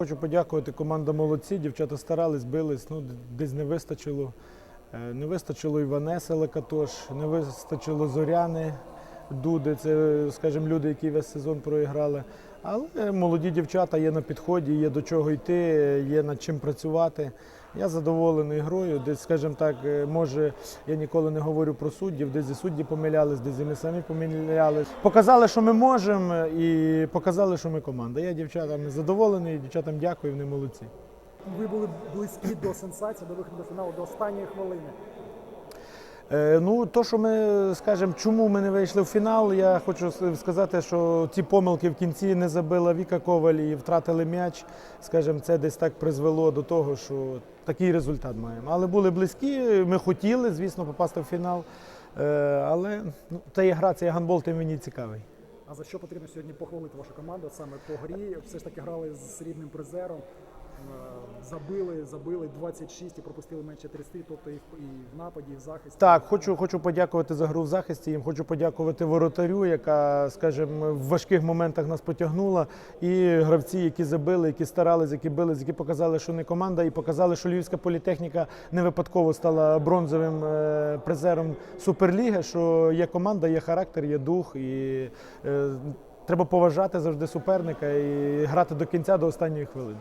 Хочу подякувати. Команда молодці. Дівчата старались, бились. Ну, десь не вистачило. Е, Не вистачило Іванеси Лекатош, не вистачило Зоряни Дуди. Це, скажімо, люди, які весь сезон проіграли. Але молоді дівчата є на підході, є до чого йти, є над чим працювати. Я задоволений грою. Десь, скажімо так, е, може, я ніколи не говорю про суддів, десь і судді помилялись, десь і ми самі помилялись. Показали, що ми можемо, і показали, що ми команда. Я дівчатам задоволений, дівчатам дякую, вони молодці. Ви були близькі до сенсації, до виходу до фіналу, до останньої хвилини. Е, Ну, то, що ми скажемо, чому ми не вийшли в фінал, я хочу сказати, що ці помилки в кінці не забила Віка Коваль і втратили м'яч. Скажімо, це десь так призвело до того, що такий результат маємо. Але були близькі, ми хотіли, звісно, попасти в фінал. Е, Але ну, та є гра, це гандбол, тим мені цікавий. А за що потрібно сьогодні похвалити вашу команду саме по грі? Все ж таки грали з рідним призером. Е, Забили, забили 26 і пропустили менше 30, тобто і в, і в нападі, і в захисті. Так, хочу, хочу подякувати за гру в захисті. Їм хочу подякувати воротарю, яка, скажімо, в важких моментах нас потягнула. І гравці, які забили, які старались, які бились, які показали, що не команда, і показали, що Львівська політехніка не випадково стала бронзовим е, призером Суперліги. Що є команда, є характер, є дух і е, треба поважати завжди суперника і грати до кінця, до останньої хвилини.